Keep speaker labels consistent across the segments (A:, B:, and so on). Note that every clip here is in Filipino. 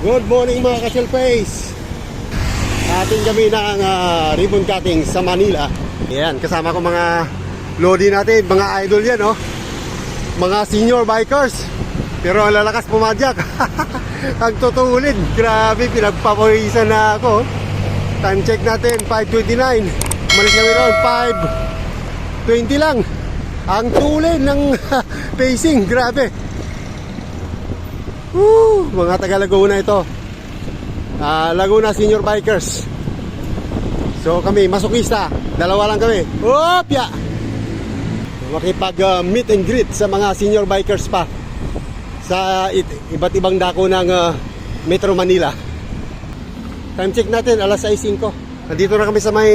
A: Good morning mga ka-Face. Ating kami ng ah, ribbon cutting sa Manila. Yan, kasama ko mga lodi natin, mga idol yan, oh. Mga senior bikers. Pero ang lalakas pumadyak. ang tutulid. Grabe, pinagpapawisan na ako. Time check natin, 5.29. Malis kami ron, 5.20 lang. Ang tulid ng pacing, grabe. Woo! Mga taga Laguna ito. Ah, Laguna Senior Bikers. So kami, masokista. Dalawa lang kami. Opya! Makipag ah, meet and greet sa mga senior bikers pa sa it- iba't ibang dako ng ah, Metro Manila. Time check natin, alas 6.05. Nandito na kami sa may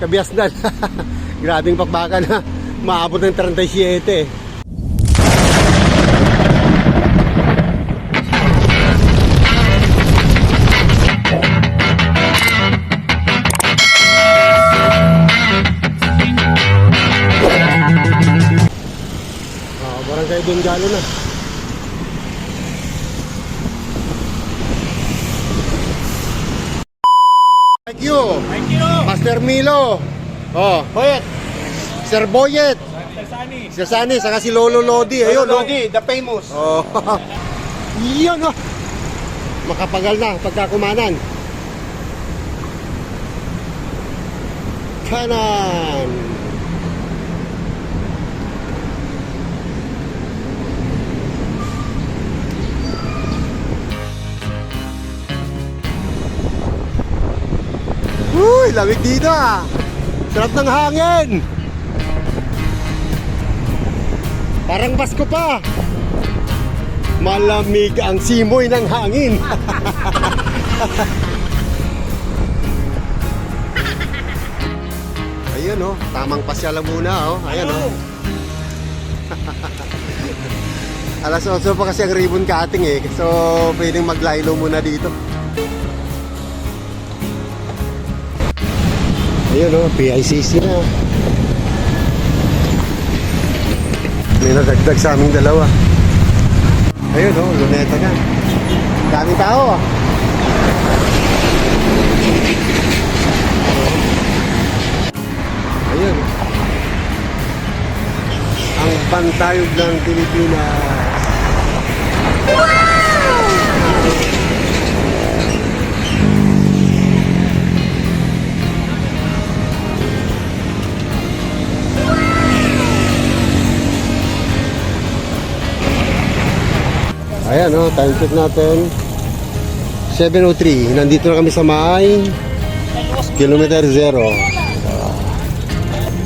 A: Kabiasdan. Grabing pakbakan na maabot ng 37 eh. Ah, barangay Dungalo na. Thank you.
B: Thank you!
A: Master Milo. Oh,
B: Boyet!
A: Sir Boyet.
B: Sani!
A: Sir Sani, saka si Lolo Lodi. Ayun, oh.
B: Lodi, the famous!
A: Oh. Yun, oh. Makapagal na pagkakumanan. Kanan. Lamig dito ah. Sarap ng hangin. Parang Pasko pa. Malamig ang simoy ng hangin. Ayun oh, tamang pasyalan muna oh. Ayan oh. Alas 8 pa kasi ang ribbon cutting eh. So, pwedeng maglaylo muna dito. Ayun oh, PICC na. May nadagdag sa aming dalawa. Ayun oh, luneta na. Daming tao ah. Ayun. Ang bantayog ng Pilipinas. Ayan oh, time check natin. 7.03. Nandito na kami sa may kilometer zero.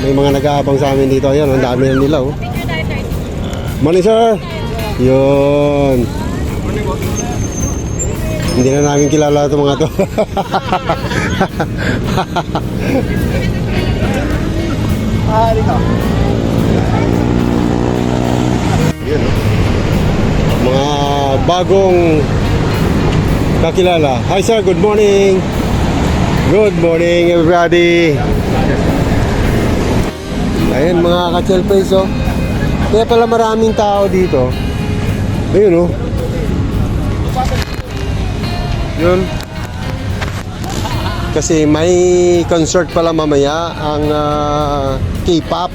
A: May mga nag-aabang sa amin dito. Ayan, ang dami na nila oh. Morning sir! Yun. Hindi na namin kilala itong mga to.
B: Ah, dito.
A: Bagong kakilala. Hi sir, good morning. Good morning everybody. Ayan mga ka-chelpace oh. Kaya pala maraming tao dito. Ayun oh. Yun. Kasi may concert pala mamaya ang ah, K-pop.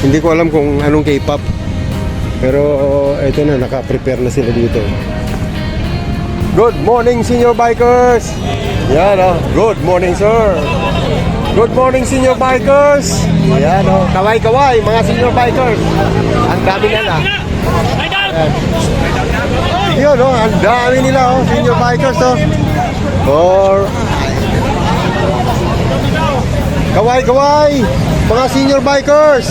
A: Hindi ko alam kung anong K-pop. Pero eto na, naka-prepare na sila dito. Good morning, senior bikers! Yan oh. Good morning, sir! Good morning, senior bikers! Yan oh. Kaway-kaway, mga senior bikers! Ang dami na na. Yun oh, ang dami nila oh, senior bikers oh. Or Kaway-kaway! Mga senior bikers!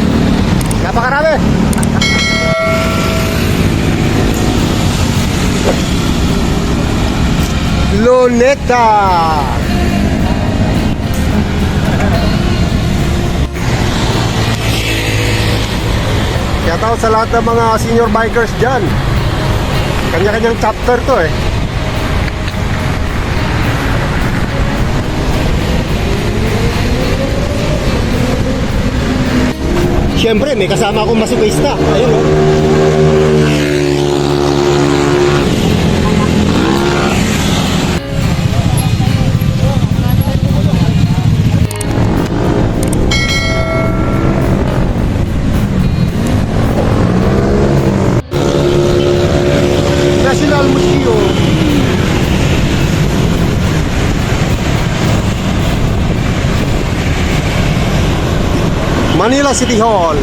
A: Napakarami! Luneta! Shout out sa lahat ng mga senior bikers dyan. Kanya-kanyang chapter to eh. Siyempre, may kasama akong masukista. Ayun oh. Manila City Hall.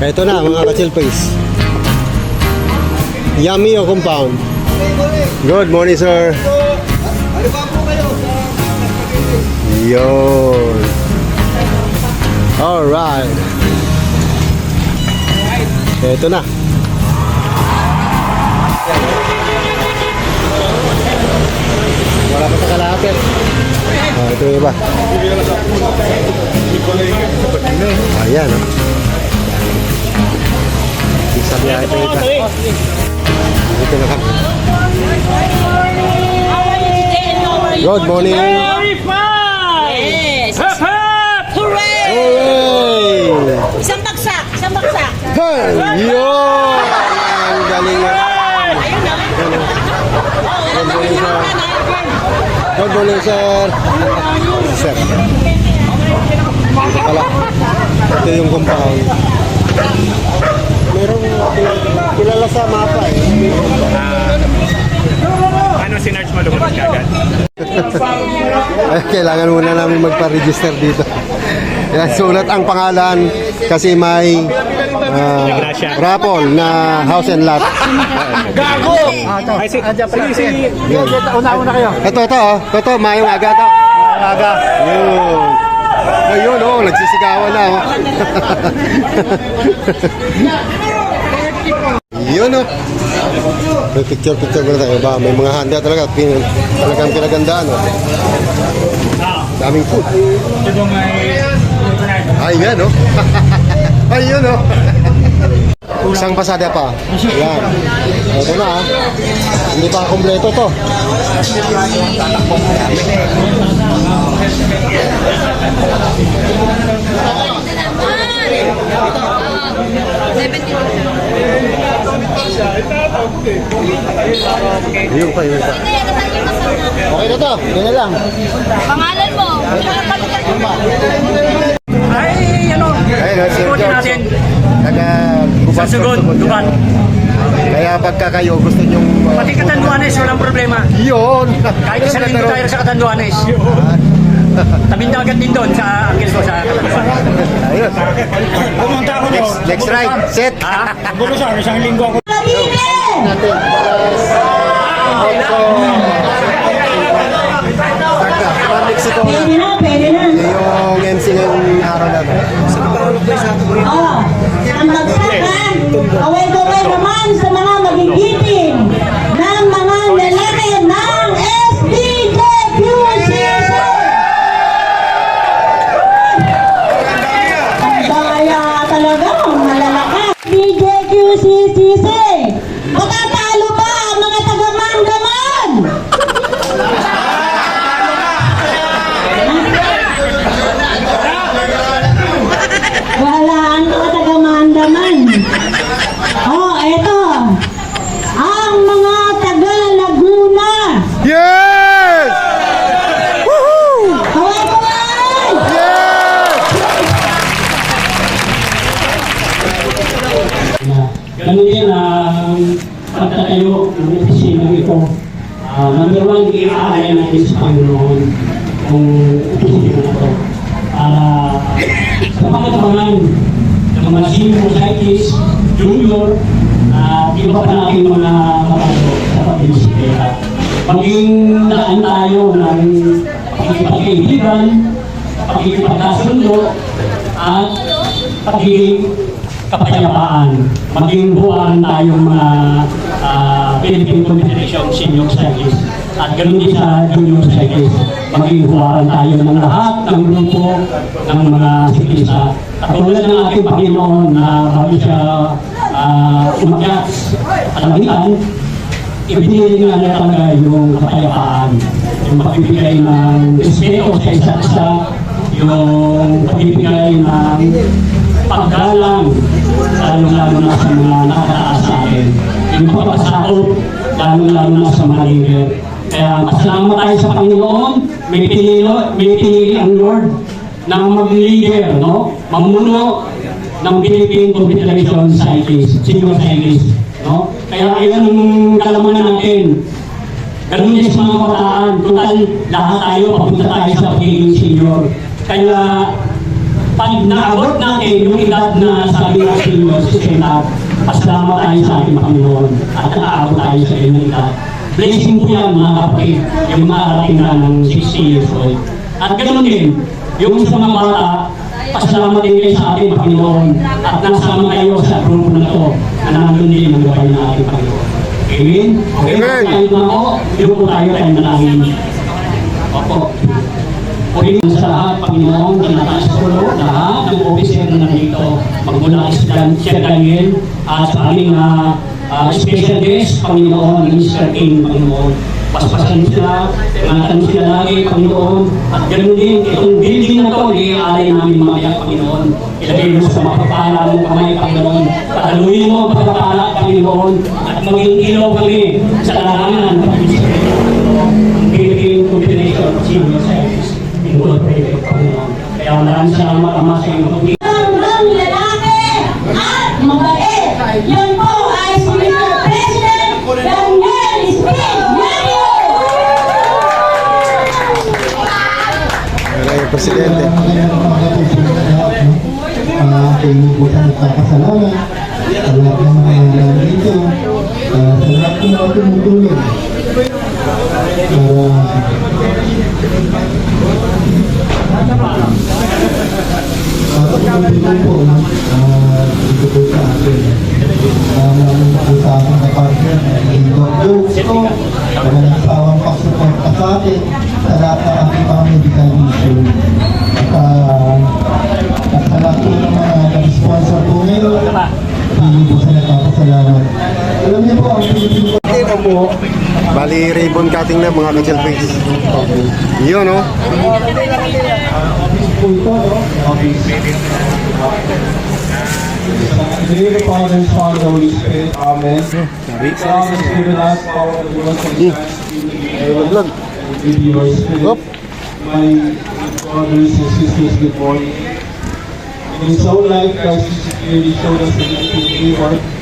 A: Ito na mga ka-chill face. Yummy o compound? Good morning, sir.
B: Ano ba po kayo?
A: Yun. Alright. Ito na. Wala pa sa kalapit. Ah, ito yung iba. Ayan, oh. Isa niya ito ito. Ito na kami. Good morning.
C: Isang bagsak! Isang bagsak!
A: Hey! Yun! Ang galing nga.
C: Ayun na!
A: Good morning, sir. Good morning, sir. Sir. Ito pala. Ito yung compound. Merong kilala- sa mapa eh.
D: Ano sinerch mo lumabas ka agad?
A: Ay, Kailangan muna namin magpa-register dito. Yan, sulat ang pangalan kasi may ah, raffle na house and lot.
D: Ay, si, si, si,
A: Yan.
B: Una-una kayo.
A: Ito, ito, oh. Ito, ito, mayong aga to. Aga. Yun. Ayun, oh, nagsisigawan na, oh. Yun, oh. May picture, picture muna tayo. Ba, may mga handa talaga. Pin, talagang pinagandaan, oh. Daming food. Ayan, oh. Ayun, oh. Isang pasada pa. Yan. Ito na, ah. Hindi pa kompleto to. Yun pa, yun pa. Okay na to. Yan na lang.
C: Pangalan mo!
D: ay, ano,
A: Ayun, oh, Sir
D: ikutin
A: George.
D: natin.
A: Taga
D: Sa sugod, dugan.
A: Kaya pagka kayo gusto nyong... uh,
D: Pati katanduanes, walang problema.
A: Yun!
D: Kahit isang linggo tayo sa katanduanes. Tabing dagat din doon sa Angel ko sa katanduanes.
A: Ayun.
D: Pumunta ako doon.
A: Next ride, set!
D: Ha? Siguro sa isang linggo ako.
A: natin. Also, Taga, Mexico na.
E: Pwede na, pwede na.
A: Yung MC ngayong araw na to.
E: Oh, ang bagsakan, kaway-kaway naman sa mga magigiting
F: kapayapaan. Maging buwan tayong mga ah, Philippine Confederation Senior Cyclist. At ganoon din sa Junior Cyclist. Maging huwaran tayo ng lahat ng grupo ng mga siklista. Katulad ng ating Panginoon na bago siya uh, umakyat sa kalangitan, ibinili nga niya talaga yung kapayapaan, yung pagbibigay ng respeto sa isa't isa, yung pagbibigay ng paggalang, lalong-lalo na sa mga nakataas sa atin. Yung pagpasakop, lalong-lalo na sa mga leader. Kaya masalamat tayo sa Panginoon, may pinili, may pinili ang Lord na mag-leader, no? Mamuno ng Philippine Confederation Cyclist, Senior Cyclist, no? Kaya ilan ang kalamanan natin. Ganun din sa mga kabataan, total lahat tayo, papunta tayo sa pagiging senior. Kaya pag naabot natin yung edad na sabi ng senior, 60, pasalamat tayo sa ating Panginoon at naaabot tayo sa inyong edad. Blessing po yan mga kapatid, yung maarating na ng 60 years old. At ganoon din, yung sa mga bata, pasalamat din kayo sa ating Panginoon at nasama kayo sa grupo na to na nandun din ang gabay ng ating Panginoon. Amen? Okay,
A: Amen.
F: tayo na ako, yung po tayo tayo manangin. Opo. Puri sa lahat, Panginoon, kinataas ko lahat ng officer na nandito, magmula Sir Daniel at sa aming ah, ah, special guest, Panginoon, Mr. King, Panginoon. Paspasan sila, ingatan sila lagi, Panginoon. At ganoon din, itong building na to, iaalay namin mamaya, Panginoon. Ilagay mo sa mapapala mo kamay, Panginoon. Pataluin mo ang pagpapala, Panginoon. At maging ilaw kami sa larangan ng Panginoon. Philippine Confederation of Service. Incorporated, Panginoon. Kaya maraming salamat, Ama, sa iyong pagpili.
E: Ang lalaki at mabait. Yan po ay si Mr. President Daniel Mario.
A: Wala yung presidente.
B: Ang aking butang nagpapasalamat sa lahat ng mga nandito, ah, sa lahat ng mga tumutulong. Para tumutulong po ah, dito po sa. Ah, Maraming po sa aking kapartner, yung Dr. ko, na nagsawang pagsuporta sa atin sa ng aking mga medical. At at sa lahat po ngayon, hindi po sa nagpapasalamat. Alam po, ang ko po,
A: Bali, ribbon cutting na mga. Yun, oh.
B: po ito, no? Office. In the name of the Father, and and the Holy Spirit. Amen. God has given us power to do what we can.
A: Vlog.
B: With your spirit. My brothers and sisters, good morning. In his own life, Christ Jesus clearly showed us the God. It to us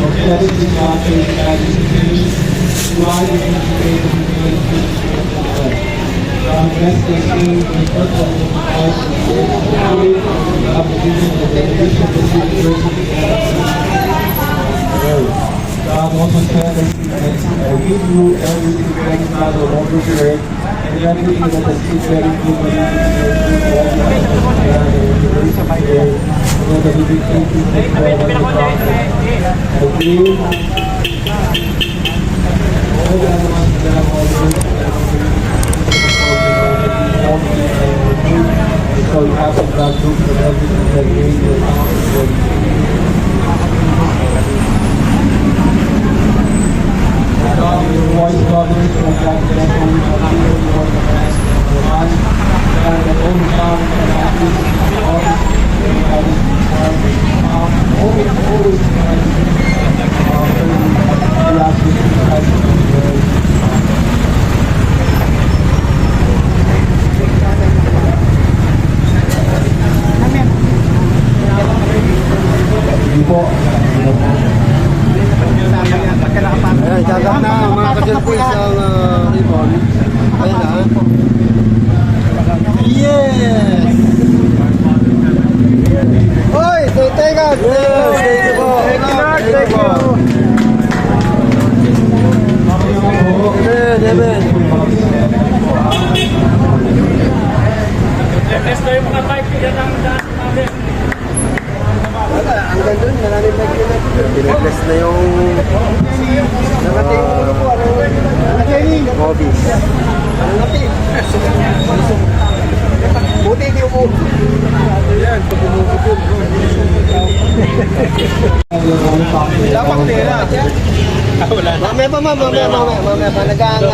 B: our hands and eyes. You God. God bless this name, the purpose of the house, the opportunity, the dedication of the university. God also said that I give you everything very bad of all the earth, and everything that is still very good for you to all the university there, so that we can take you take forward the gospel. I pray all the other ones that coming the you have to that group for everything that you need you.
A: Buti hindi upo. Yan, Dapat pera. Mamaya pa. Mamaya, mamaya. Mamaya pa. Nag-aangal.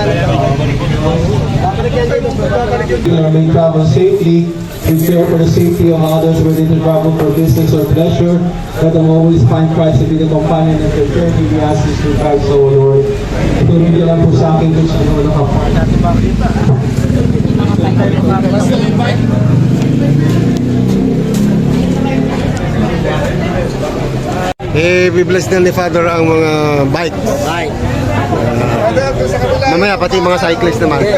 G: You travel safely, prepare for the safety of others whether they travel for business or pleasure. Let them always find Christ to be the companion of their journey. We ask this to Christ, O Lord. Niyo lang po sa akin kung sino na kapatid.
A: Eh, bibless na ni Father ang mga bike. Bike. mamaya pati mga cyclist naman.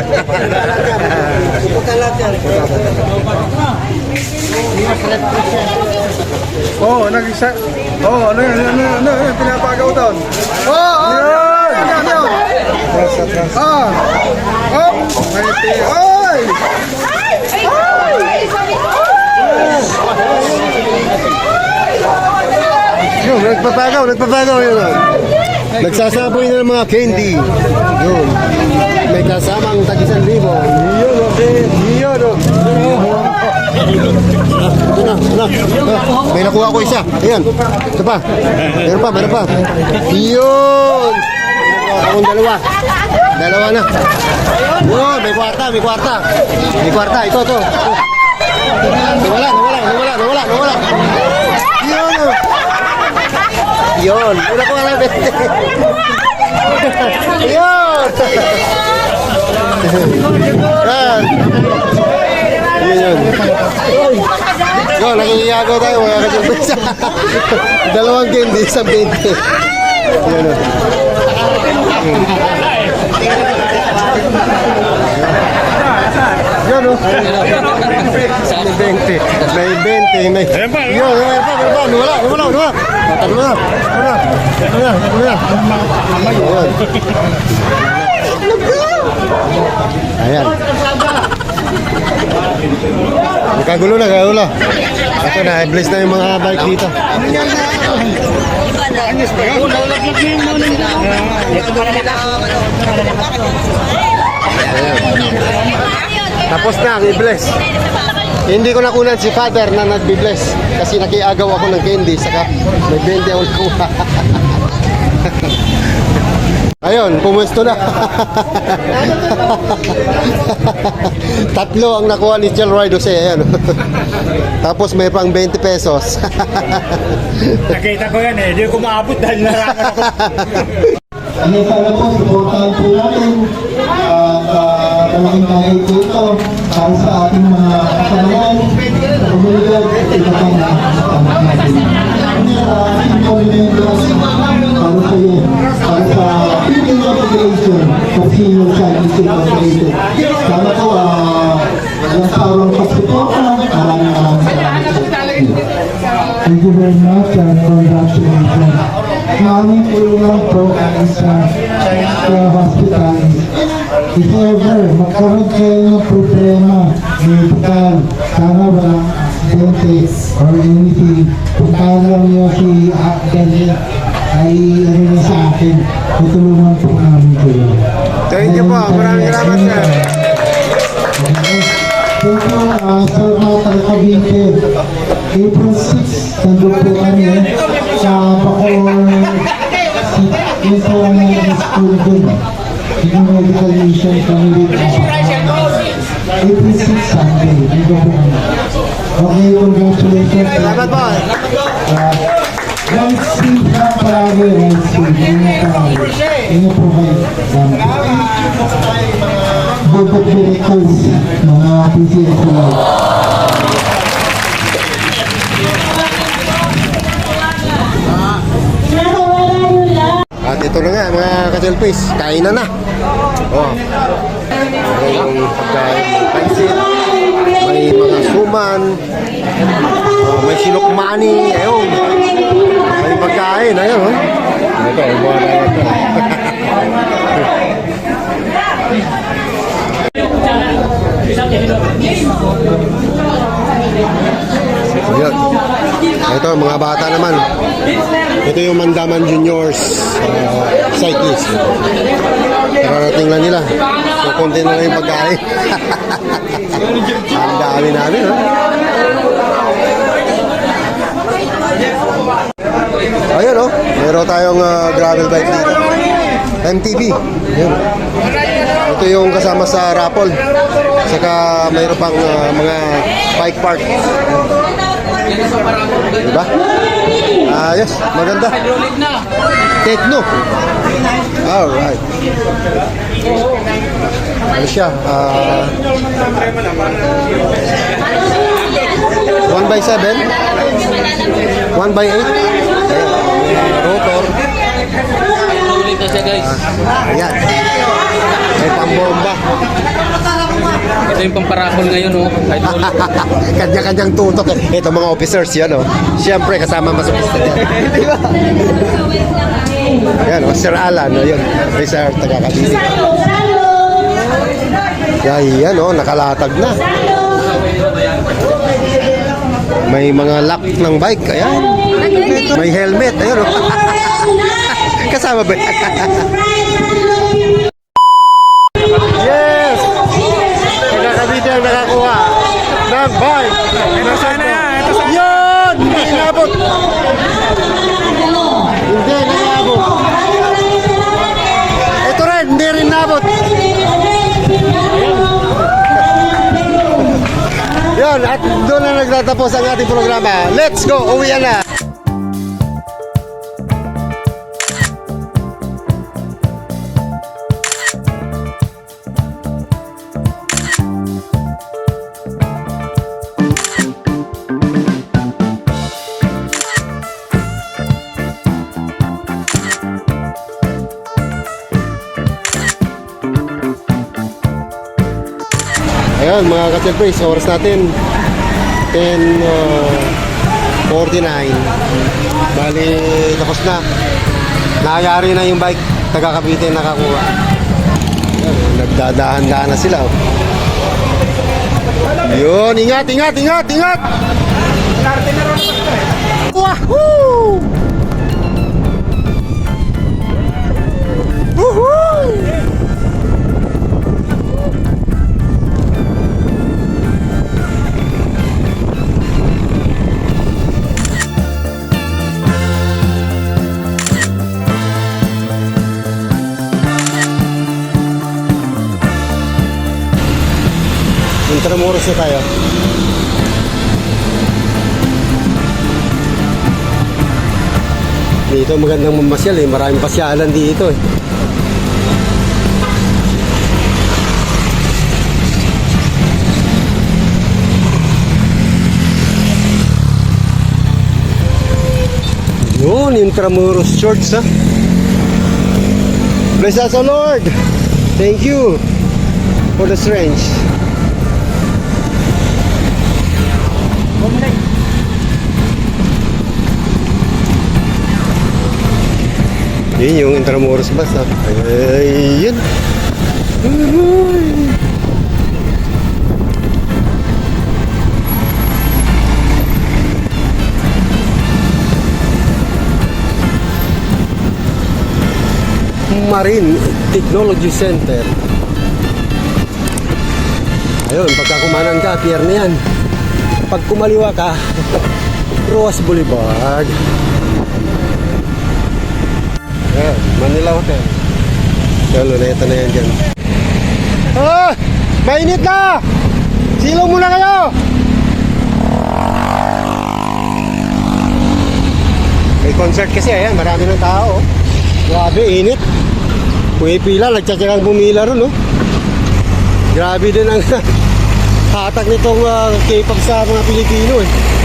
H: Oh, nag-isa. Oh, ano ano ano yun, pinapagaw doon. Oo, oh, oh, yun, yun, yun. Ah, oh, ay, ay,
A: Yun, nagpapagaw, nagpapagaw yun. ah. Nagsasaboy na ng mga candy. Yun. May kasamang tagisan libo. Yun, okay. Yun, oh. Ito na, ito. Ah, May nakuha ko isa. Ayan. Ito pa. Meron pa, meron pa. Yun. Akong dalawa. Dalawa na. Yun, may kwarta, may kwarta. May kwarta, ito, ito. Nawala, nawala, nawala, nawala, nawala. Yun, oh. Yun. Una ko alam. Yun. Yan. Yun yun. Yun, nakikiyagaw tayo mga kasilbisa. Dalawang candy, isang 20. Yun o. Yun o. May 20. May 20. May... Yun, yun, yun, pa, yun, pa. Wala, wala, wala. Tatlo na. Wala. Wala, wala. Ayun. Ayan. Nagkagulo na, kagulo. Ito na, bless na yung mga bike dito. Tapos na ang i-bless. Hindi ko nakunan si father na nag-bless kasi nakiagaw ako ng candy saka may 20 ako nakuha. Ayun, pumuesto na. Tatlo ang nakuha ni Chel Roy Jose. Ayan. Tapos may pang 20 pesos.
D: Nakita ko yan eh, hindi ko maabot dahil narangan ako.
G: Ano sana po, supportahan po natin at uh, malaking bagay po ito para sa ating mga katanungan at iba pang mga natin. Ano sa ating komunidad para sa iyo, para sa Federation of Senior Child Incorporated. Sana po, uh, walang sawang pagsuporta. Maraming maraming salamat po. Thank you very much and congratulations. Maraming tulungan po sa sa hospital. If ever magkaroon kayo ng problema, medical, sana walang aksidente or anything, puntahan lang niyo si Akdali ay ano na sa akin, tutulungan po namin kayo.
A: Thank you po. Maraming salamat, sir.
G: Thank you, uh, Sir Matal Cavite. April 6, nandun po kami sa Bacoor yung po ang mga school dun. Yung medical mission kami dito. April 6, Sunday. Nandun po kami. Okay, congratulations.
A: Salamat po.
G: Uh, Seat lang palagi. Um, Board of Directors, mga PCS Live.
A: At ito na nga mga kaselfies, kain na na. Oh. Yung pagkain ng pansit, may mga suman, oh, may sinukmani, ayun. May pagkain, ayun. Oh. Ito, ubuha na ito. Yun. Ito, mga bata naman. Ito yung Mandaman Juniors uh, cyclist. Kararating lang nila. So, konti na lang yung pagkain. Ang dami namin, ha? Ayun, oh. Meron tayong uh, gravel bike dito. MTB. Yun. Ito yung kasama sa raffle. Saka mayroon pang uh, mga bike park. Diba? Ayos, maganda. Techno. Alright. Ano siya? Ah, 1 by 7 1 by 8 rotor
D: Ulit na siya guys.
A: Ah, ayan may pambomba
D: Ito yung pamparakol ngayon oh.
A: Kanya-kanyang tutok eh. ito mga officers yan oh. siyempre kasama masokista yan di ba yan oh, Sir Alan oh, yun may Sir Tagakabili yan oh, nakalatag na may mga lock ng bike ayan. May helmet ayun oh. kasama ba? Yes! Tagakabili ang nakakuha ng bike at doon na nagtatapos ang ating programa. Let's go, uwi na. Mga ka-chelpres, oras natin. 10.49 Bali, tapos na. Nakayari na yung bike. Taga-Cavite nakakuha. Ayan, Nagdadahan-dahan na sila oh. Yun, ingat, ingat, ingat, ingat! Wahoo! Intramuros na tayo. Dito magandang mamasyal eh. Maraming pasyalan dito eh. Yun, Intramuros Church ha. Bless us, O Lord. Thank you for the strength. Yun yung Intramuros bus ha. Ay, yun. Marine Technology Center. Ayun, pagka kumanan ka, pier na yan. Pag kumaliwa ka, Roas Boulevard. Ayan, Manila Hotel. Yan, luneta na yan dyan. Ah! Mainit na! Silaw muna kayo! May concert kasi, ayan, marami ng tao. Grabe, init. Pumipila, nagtsatsagang bumila ron, no? Grabe din ang hatak nitong uh, K-pop sa mga Pilipino, eh.